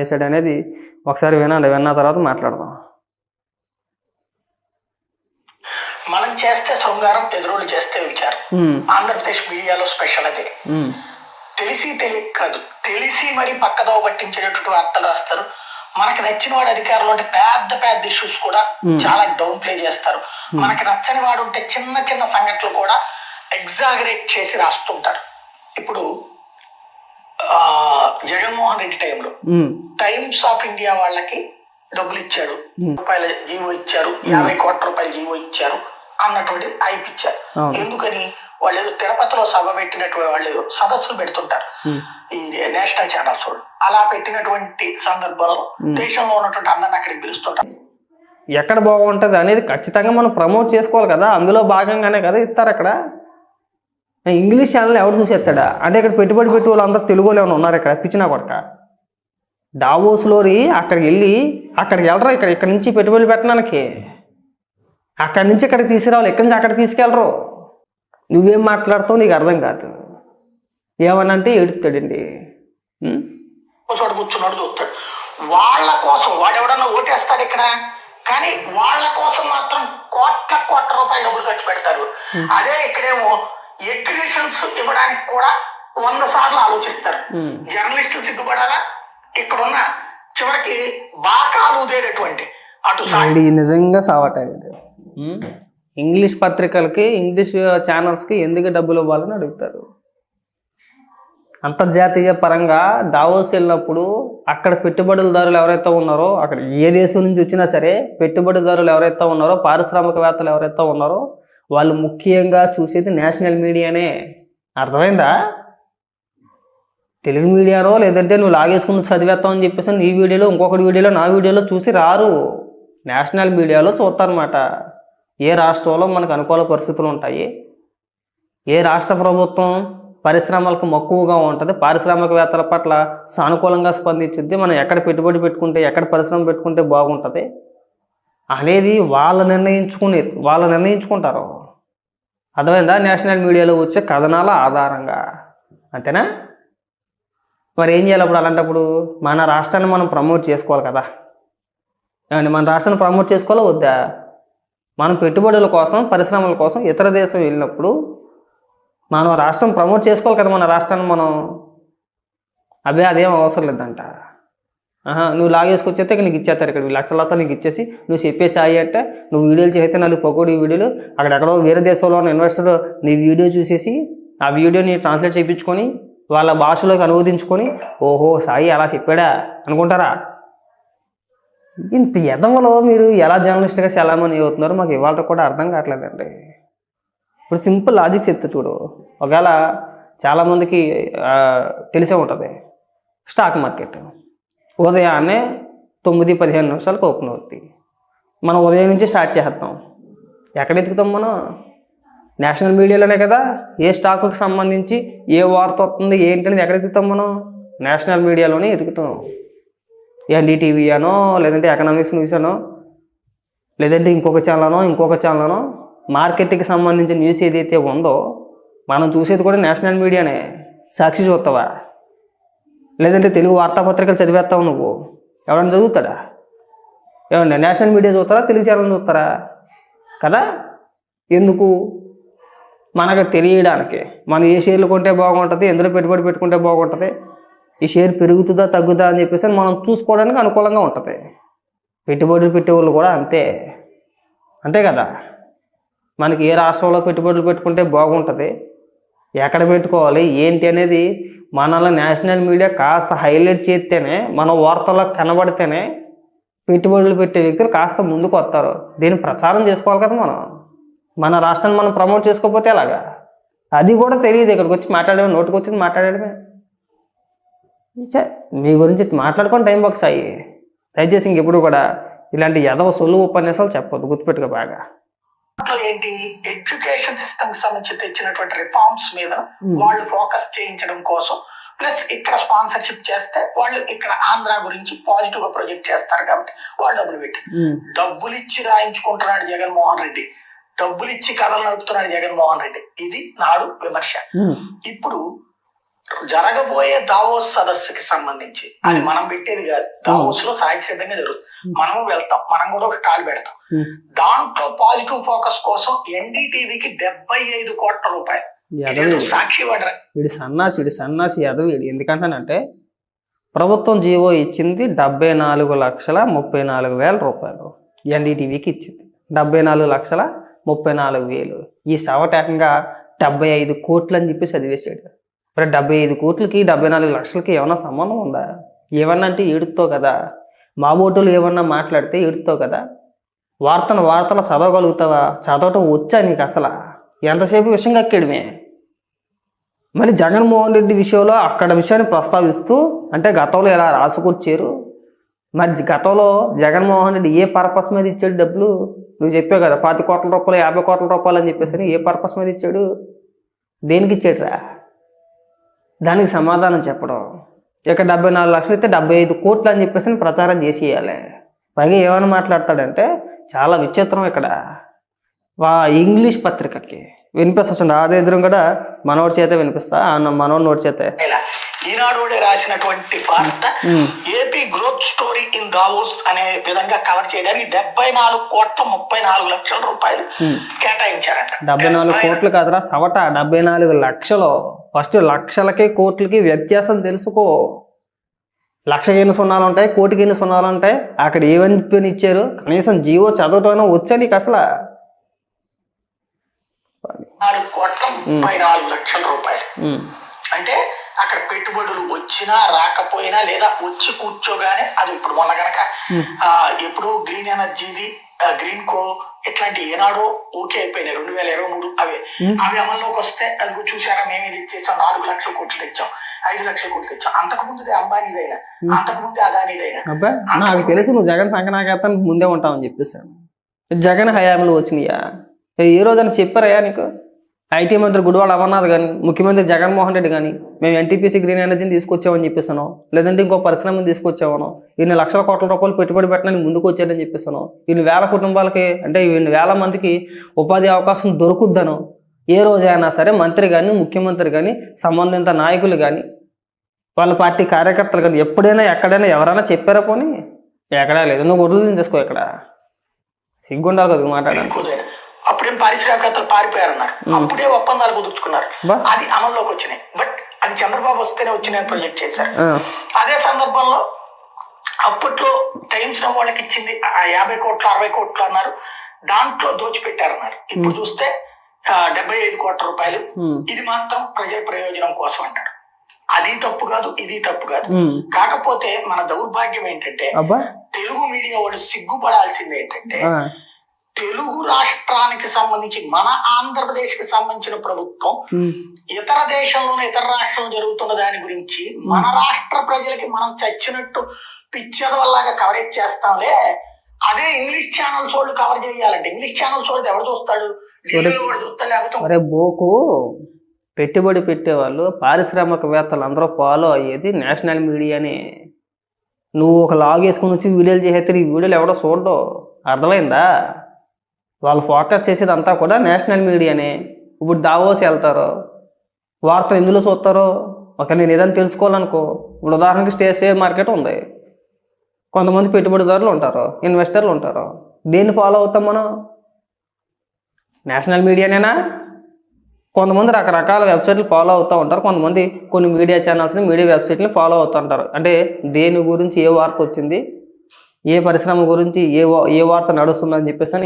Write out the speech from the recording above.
చేశాడు అనేది ఒకసారి వినండి విన్న తర్వాత మాట్లాడదాం. మనం చేస్తే శృంగారం ఎదురులు చేస్తే విచారం. ఆంధ్రప్రదేశ్ మీడియాలో స్పెషల్ అదే. తెలిసి తెలియక కాదు తెలిసి మరి పక్కదోవ పట్టించేటటువంటి వార్తలు రాస్తారు. మనకి నచ్చిన వాడు అధికారంలో ఉంటే పెద్ద పెద్ద ఇష్యూస్ కూడా. చాలా డౌన్ ప్లే చేస్తారు. మనకి నచ్చని వాడు ఉంటే చిన్న చిన్న సంఘటనలు కూడా ఎగ్జాగరేట్ చేసి రాస్తుంటారు. ఇప్పుడు జగన్మోహన్ రెడ్డి టైంలో. టైమ్స్ ఆఫ్ ఇండియా వాళ్ళకి డబ్బులు ఇచ్చాడు. రూపాయల జీవో ఇచ్చారు. యాభై కోట్ల రూపాయల జీవో ఇచ్చారు. అన్నటువంటి అవును. ఎందుకని? వాళ్ళు ఏదో తిరుపతిలో సభ పెట్టినటువంటి వాళ్ళు సదస్సులు పెడుతుంటారు. ఈ నేషనల్ ఛానల్స్ వాళ్ళు. అలా పెట్టినటువంటి సందర్భంలో దేశంలో ఉన్నటువంటి అందరిని అక్కడికి పిలుస్తుంటారు. ఎక్కడ బాగుంటుంది అనేది ఖచ్చితంగా మనం ప్రమోట్ చేసుకోవాలి కదా. అందులో భాగంగానే కదా ఇస్తారు అక్కడ. ఇంగ్లీష్ ఛానల్ ఎవరు చూసేస్తాడా? అంటే ఇక్కడ పెట్టుబడి పెట్టి వాళ్ళందరూ తెలుగులో ఏమైనా ఉన్నారు ఇక్కడ? పిచ్చినా కొడక? డావోస్లోని అక్కడికి వెళ్ళి అక్కడికి వెళ్ళరు ఇక్కడ? ఇక్కడ నుంచి పెట్టుబడులు పెట్టడానికి. అక్కడి నుంచి ఇక్కడికి తీసుకురావాలి. ఇక్కడి నుంచి అక్కడికి తీసుకెళ్ళరు? నువ్వేం మాట్లాడుతావు నీకు అర్థం కాదు. ఏమనంటే? ఒక చోట కూర్చున్నాడు చూస్తాడు వాళ్ళ కోసం వాడు ఎవడన్నా ఓటేస్తాడు ఇక్కడ? కానీ వాళ్ళ కోసం మాత్రం కోట్ల కోట్ల రూపాయలు డబ్బులు ఖర్చు పెడతారు. అదే ఇక్కడేమో ఎగ్జిబిషన్స్ ఇవ్వడానికి కూడా వంద సార్లు ఆలోచిస్తారు. జర్నలిస్టులు సిగ్గుపడాలా? ఇక్కడున్న చివరికి బాకాలు ఊదేటటువంటి అటు సా అండి నిజంగా సావటాయి ఇంగ్లీష్ పత్రికలకి ఇంగ్లీష్ ఛానల్స్కి ఎందుకు డబ్బులు ఇవ్వాలని అడుగుతారు? అంతర్జాతీయ పరంగా దావోస్ వెళ్ళినప్పుడు అక్కడ పెట్టుబడులదారులు ఎవరైతే ఉన్నారో అక్కడ ఏ దేశం నుంచి వచ్చినా సరే పెట్టుబడిదారులు ఎవరైతే ఉన్నారో పారిశ్రామికవేత్తలు ఎవరైతే ఉన్నారో వాళ్ళు ముఖ్యంగా చూసేది నేషనల్ మీడియానే. అర్థమైందా? తెలుగు మీడియాలో లేదంటే నువ్వు లాగేసుకుని చదివేస్తావు అని చెప్పేసి నీ వీడియోలో ఇంకొకటి వీడియోలో నా వీడియోలో చూసి రారు. నేషనల్ మీడియాలో చూస్తారనమాట ఏ రాష్ట్రంలో మనకు అనుకూల పరిస్థితులు ఉంటాయి? ఏ రాష్ట్ర ప్రభుత్వం పరిశ్రమలకు మక్కువగా ఉంటుంది? పారిశ్రామికవేత్తల పట్ల సానుకూలంగా స్పందించుద్ది? మనం ఎక్కడ పెట్టుబడి పెట్టుకుంటే ఎక్కడ పరిశ్రమ పెట్టుకుంటే బాగుంటుంది? అనేది వాళ్ళు నిర్ణయించుకునే వాళ్ళు నిర్ణయించుకుంటారు. అర్థమైందా? నేషనల్ మీడియాలో వచ్చే కథనాల ఆధారంగా. అంతేనా? మరి ఏం చేయాలి అప్పుడు అలాంటప్పుడు? మన రాష్ట్రాన్ని మనం ప్రమోట్ చేసుకోవాలి కదా. ఏమండి మన రాష్ట్రాన్ని ప్రమోట్ చేసుకోవాలా వద్దా? మనం పెట్టుబడుల కోసం పరిశ్రమల కోసం ఇతర దేశం వెళ్ళినప్పుడు మనం రాష్ట్రం ప్రమోట్ చేసుకోవాలి కదా మన రాష్ట్రాన్ని మనం. అదే అదేం అవసరం లేదంట. నువ్వు లాగేసుకొచ్చేస్తే ఇక నీకు ఇచ్చేస్తారు ఇక్కడ. లక్షలతో నీకు ఇచ్చేసి నువ్వు చెప్పేసి అయ్యి అంటే నువ్వు వీడియోలు చేస్తే నాలుగు పకోడీ వీడియోలు అక్కడెక్కడో వేరే దేశంలో ఉన్న ఇన్వెస్టర్ నీ వీడియో చూసేసి ఆ వీడియోని ట్రాన్స్లేట్ చేయించుకొని వాళ్ళ భాషలోకి అనువదించుకొని ఓహో సాయి అలా చెప్పాడా అనుకుంటారా? ఇంత ఎదవలో మీరు ఎలా జర్నలిస్ట్గా చలామణి అవుతున్నారో మాకు ఇవాళ కూడా అర్థం కావట్లేదండి. ఇప్పుడు సింపుల్ లాజిక్ చెప్తా చూడు ఒకవేళ చాలామందికి తెలిసే ఉంటుంది. స్టాక్ మార్కెట్ ఉదయాన్నే తొమ్మిది పదిహేను నిమిషాలకు ఓపెన్ అవుతుంది మనం ఉదయం నుంచి స్టార్ట్ చేస్తాం. ఎక్కడ ఎత్తుకుతాం మనం? నేషనల్ మీడియాలోనే కదా. ఏ స్టాకుకి సంబంధించి ఏ వార్త వస్తుంది ఏంటి అనేది ఎక్కడ ఎత్తుకుతాం మనం? నేషనల్ మీడియాలోనే ఎతుకుతాం ఎన్డీటీవీ అనో లేదంటే ఎకనామిక్స్ న్యూస్ అనో లేదంటే ఇంకొక ఛానల్ ఇంకొక ఛానల్ మార్కెట్కి సంబంధించిన న్యూస్ ఏదైతే ఉందో మనం చూసేది కూడా నేషనల్ మీడియానే. సాక్షి చూస్తావా? లేదంటే తెలుగు వార్తాపత్రికలు చదివేస్తావు నువ్వు. ఎవరైనా చదువుతాడా? ఏమన్నా నేషనల్ మీడియా చూస్తారా తెలుగు ఛానల్ చూస్తారా కదా? ఎందుకు? మనకు తెలియడానికి. మనం ఏ షేర్లు కొంటే బాగుంటుంది ఎందులో పెట్టుబడి పెట్టుకుంటే బాగుంటుంది? ఈ షేర్ పెరుగుతుందా తగ్గుదా అని చెప్పేసి మనం చూసుకోవడానికి అనుకూలంగా ఉంటుంది. పెట్టుబడులు పెట్టేవాళ్ళు కూడా అంతే. అంతే కదా? మనకి ఏ రాష్ట్రంలో పెట్టుబడులు పెట్టుకుంటే బాగుంటుంది? ఎక్కడ పెట్టుకోవాలి? ఏంటి అనేది మనల్ని నేషనల్ మీడియా కాస్త హైలైట్ చేస్తేనే మన వార్తల్లో కనబడితేనే పెట్టుబడులు పెట్టే వ్యక్తులు కాస్త ముందుకు వస్తారు. దీన్ని ప్రచారం చేసుకోవాలి కదా మనం. మన రాష్ట్రాన్ని మనం ప్రమోట్ చేసుకోకపోతే ఎలాగా? అది కూడా తెలియదు ఇక్కడికి వచ్చి మాట్లాడమే నోటికి వచ్చింది మాట్లాడడమే. మీ గురించి మాట్లాడుకొని టైం బాక్స్ అయ్యి. దయచేసి ఇంకెప్పుడు కూడా ఇలాంటి యదవ సొల్లు ఉపన్యాసాలు చెప్పొద్దు గుర్తుపెట్టుకో బాగా. ఏంటి ఎడ్యుకేషన్ సిస్టమ్కి సంబంధించి తెచ్చినటువంటి రిఫార్మ్స్ మీద వాళ్ళు ఫోకస్ చేయించడం కోసం ప్లస్ ఇక్కడ స్పాన్సర్షిప్ చేస్తే వాళ్ళు ఇక్కడ ఆంధ్ర గురించి పాజిటివ్గా ప్రొజెక్ట్ చేస్తారు కాబట్టి వాళ్ళు డబ్బులు పెట్టి. డబ్బులు ఇచ్చి రాయించుకుంటున్నాడు జగన్మోహన్ రెడ్డి. డబ్బులు ఇచ్చి కథలు నడుపుతున్నాడు జగన్మోహన్ రెడ్డి. ఇది నాడు విమర్శ. ఇప్పుడు జరగబోయే దావోస్ సదస్సుకి సంబంధించి. అది మనం పెట్టేది కాదు. దావోస్లో సాహిత్య సిద్ధంగా జరుగుతుంది. మనము వెళ్తాం. మనం కూడా ఒక స్టాల్ పెడతాం. దాంట్లో పాజిటివ్ ఫోకస్ కోసం ఎన్డీటీవీకి డెబ్బై ఐదు కోట్ల రూపాయలు. సాక్షి వీడి సన్నాసి వీడి సన్నాసి వీడి ఎందుకంటానంటే ప్రభుత్వం జీవో ఇచ్చింది డెబ్బై నాలుగు లక్షల ముప్పై నాలుగు వేల రూపాయలు ఎన్డీటీవీకి ఇచ్చింది. డెబ్బై నాలుగు లక్షల ముప్పై నాలుగు వేలు. ఈ సవటేకంగా డెబ్బై ఐదు కోట్లు అని చెప్పి చదివేశాడు. మరి డెబ్బై ఐదు కోట్లకి డెబ్బై నాలుగు లక్షలకి ఏమైనా సంబంధం ఉందా? ఏమన్నా అంటే ఏడుతావు కదా. మా ఓటులు ఏమన్నా మాట్లాడితే ఏడుతావు కదా. వార్తను వార్తలు చదవగలుగుతావా? చదవటం వచ్చా నీకు అసలు? ఎంతసేపు విషయం కక్కేడమే? మరి జగన్మోహన్ రెడ్డి విషయంలో అక్కడ విషయాన్ని ప్రస్తావిస్తూ అంటే గతంలో ఇలా రాసుకొచ్చారు? మరి గతంలో జగన్మోహన్ రెడ్డి ఏ పర్పస్ మీద ఇచ్చాడు డబ్బులు? నువ్వు చెప్పావు కదా పాతి కోట్ల రూపాయలు యాభై కోట్ల రూపాయలు అని చెప్పేసి ఏ పర్పస్ మీద ఇచ్చాడు? దేనికి ఇచ్చాడురా? దానికి సమాధానం చెప్పడం. ఇక డెబ్బై నాలుగు లక్షలు అయితే డెబ్బై ఐదు కోట్లు అని చెప్పేసి ప్రచారం చేసేయాలి. పైగా ఏమైనా మాట్లాడతాడంటే చాలా విచిత్రం ఇక్కడ. వా ఇంగ్లీష్ పత్రికకి వినిపిస్తుంది అదే ఎదురు కూడా మనోడి చేత వినిపిస్తా ఆ మనోడి నోటి చేత. ఈనాడు రాసినటువంటి వార్త AP growth story in Davos అనే విధంగా కవర్ చేయడానికి డెబ్బై నాలుగు కోట్ల ముప్పై నాలుగు లక్షల రూపాయలు. కేటాయించారంట. డెబ్బై నాలుగు కోట్లు కాదురా సవట డెబ్బై నాలుగు లక్షలు. ఫస్ట్ లక్షలకి కోట్లకి వ్యత్యాసం తెలుసుకో. లక్షకి ఎన్ని సున్నాలు ఉంటాయి? కోటికి ఎన్ని సున్నాలు ఉంటాయి? అక్కడ ఏమని చెప్పి ఇచ్చారు? కనీసం జీవో చదవటం వచ్చా నీకు అసలు? నాలుగు కోట్ల ముప్పై నాలుగు లక్షల రూపాయలు. అంటే అక్కడ పెట్టుబడులు వచ్చినా రాకపోయినా లేదా వచ్చి కూర్చోగానే అది ఇప్పుడు మొన్న. ఆ, ఎప్పుడు గ్రీన్ ఎనర్జీది గ్రీన్ కో ఇట్లాంటి ఏనాడో ఓకే అయిపోయినాయి రెండు వేల ఇరవై మూడు అవి. అవి అమల్లోకి వస్తే అది చూసారా మేము ఇది ఇచ్చేసాం నాలుగు లక్షల కోట్లు తెచ్చాం ఐదు లక్షల కోట్లు తెచ్చాం. అంతకు ముందు అంబానీదైనా. అంతకు ముందు అదానీదైనా. నాకు తెలుసు నువ్వు జగన్ సంకనాకేతానికి ముందే ఉంటావని చెప్పేసాను జగన్ హయాంలో వచ్చినాయా? ఏ రోజైనా చెప్పారయ్యా నీకు? ఐటీ మంత్రి గుడివాడ అమర్నాథ్ కానీ ముఖ్యమంత్రి జగన్మోహన్ రెడ్డి కానీ మేము ఎన్టీపీసీ గ్రీన్ ఎనర్జీని తీసుకొచ్చామని చెప్పేసాను లేదంటే ఇంకో పరిశ్రమను తీసుకొచ్చామను ఇన్ని లక్షల కోట్ల రూపాయలు పెట్టుబడి పెట్టడానికి ముందుకు వచ్చారని చెప్పేసాను ఇన్ని వేల కుటుంబాలకి అంటే ఇన్ని వేల మందికి ఉపాధి అవకాశం దొరుకుద్దను ఏ రోజైనా సరే మంత్రి కానీ ముఖ్యమంత్రి కానీ సంబంధిత నాయకులు కానీ వాళ్ళ పార్టీ కార్యకర్తలు కానీ ఎప్పుడైనా ఎక్కడైనా ఎవరైనా చెప్పారా పోనీ? ఎక్కడా లేదు. నువ్వు గుడ్లు తీసుకో ఇక్కడ. సిగ్గుండాలి కదా మాట్లాడాలి అప్పుడేం పారిశ్రామికవేత్తలు పారిపోయారన్నారు అప్పుడే ఒప్పందాలు కుదుర్చుకున్నారు. అది అమల్లోకి వచ్చినాయి. బట్ అది చంద్రబాబు వస్తేనే వచ్చినాయని ప్రొజెక్ట్ చేశారు. అదే సందర్భంలో అప్పట్లో టైమ్స్ వాళ్ళకి ఇచ్చింది యాభై కోట్లు అరవై కోట్లు అన్నారు. దాంట్లో దోచిపెట్టారన్నారు. ఇప్పుడు చూస్తే డెబ్బై ఐదు కోట్ల రూపాయలు. ఇది మాత్రం ప్రజల ప్రయోజనం కోసం అంటారు. అది తప్పు కాదు ఇది తప్పు కాదు. కాకపోతే మన దౌర్భాగ్యం ఏంటంటే తెలుగు మీడియా వాళ్ళు సిగ్గుపడాల్సింది ఏంటంటే తెలుగు రాష్ట్రానికి సంబంధించి మన ఆంధ్రప్రదేశ్కి సంబంధించిన ప్రభుత్వం ఇతర దేశంలోనే ఇతర రాష్ట్రంలో జరుగుతున్న దాని గురించి మన రాష్ట్ర ప్రజలకి మనం చచ్చినట్టు పిక్చర్ వల్లగా కవరేజ్ చేస్తాంలే. అదే ఇంగ్లీష్ ఛానల్స్ వాళ్ళు కవర్ చేయాలంటే ఇంగ్లీష్ ఛానల్స్ వాళ్ళు ఎవరు చూస్తాడు? ఒరే బోకు పెట్టుబడి పెట్టేవాళ్ళు పారిశ్రామికవేత్తలు అందరూ ఫాలో అయ్యేది నేషనల్ మీడియానే నువ్వు ఒక లాగ్ వేసుకుని వచ్చి వీడియోలు చేసేస్తే ఈ వీడియోలు ఎవడో చూడడం? అర్థమైందా? వాళ్ళు ఫోకస్ చేసేదంతా కూడా నేషనల్ మీడియానే. ఇప్పుడు దావోస్ వెళ్తారు వార్తలు ఎందులో చూస్తారు ఒక నేను ఏదైనా తెలుసుకోవాలనుకో ఇప్పుడు ఉదాహరణకి స్టే షేర్ మార్కెట్ ఉంది. కొంతమంది పెట్టుబడిదారులు ఉంటారు ఇన్వెస్టర్లు ఉంటారు. దేన్ని ఫాలో అవుతాం మనం? నేషనల్ మీడియానేనా? కొంతమంది రకరకాల వెబ్సైట్లు ఫాలో అవుతూ ఉంటారు. కొంతమంది కొన్ని మీడియా ఛానల్స్ని మీడియా వెబ్సైట్ని ఫాలో అవుతూ ఉంటారు. అంటే దేని గురించి ఏ వార్త వచ్చింది ఏ పరిశ్రమ గురించి ఏ వా- ఏ వార్త నడుస్తుందని చెప్పేసి అని